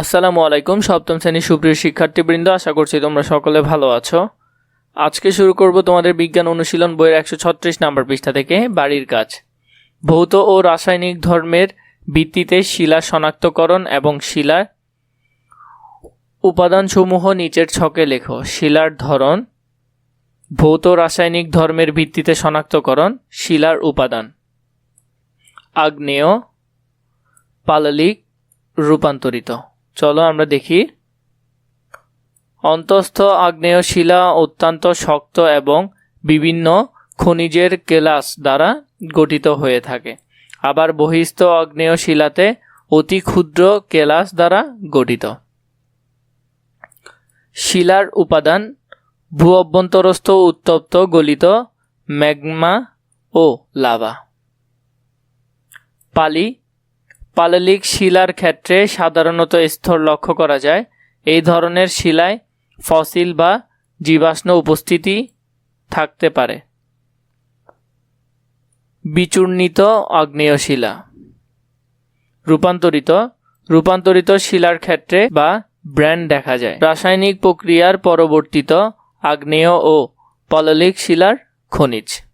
আসসালামু আলাইকুম, সপ্তম শ্রেণির সুপ্রিয় শিক্ষার্থীবৃন্দ, আশা করছি তোমরা সকলে ভালো আছো। আজকে শুরু করব তোমাদের বিজ্ঞান অনুশীলন বইয়ের একশো ছত্রিশ নাম্বার পৃষ্ঠা থেকে, বাড়ির কাজ। ভৌত ও রাসায়নিক ধর্মের ভিত্তিতে শিলা শনাক্তকরণ এবং শিলার উপাদানসমূহ নিচের ছকে লেখো। শিলার ধরন, ভৌত রাসায়নিক ধর্মের ভিত্তিতে শনাক্তকরণ, শিলার উপাদান। আগ্নেয়, পাললিক, রূপান্তরিত। চলো আমরা দেখি। অন্তস্থ আগ্নেয় শিলা অত্যন্ত শক্ত এবং বিভিন্ন খনিজের কেলাস দ্বারা গঠিত হয়ে থাকে। আবার বহিস্থ আগ্নেয় শিলাতে অতি ক্ষুদ্র কেলাস দ্বারা গঠিত। শিলার উপাদান ভূ অভ্যন্তরস্থ উত্তপ্ত গলিত ম্যাগমা ও লাভা। পালি পাললিক শিলার ক্ষেত্রে সাধারণত স্তর লক্ষ্য করা যায়। এই ধরনের শিলায় ফসিল বা জীবাশ্ম উপস্থিতি থাকতে পারে। বিচূর্ণিত আগ্নেয় শিলা। রূপান্তরিত। রূপান্তরিত শিলার ক্ষেত্রে বা ব্র্যান্ড দেখা যায়। রাসায়নিক প্রক্রিয়ার পরবর্তীত আগ্নেয় ও পললিক শিলার খনিজ।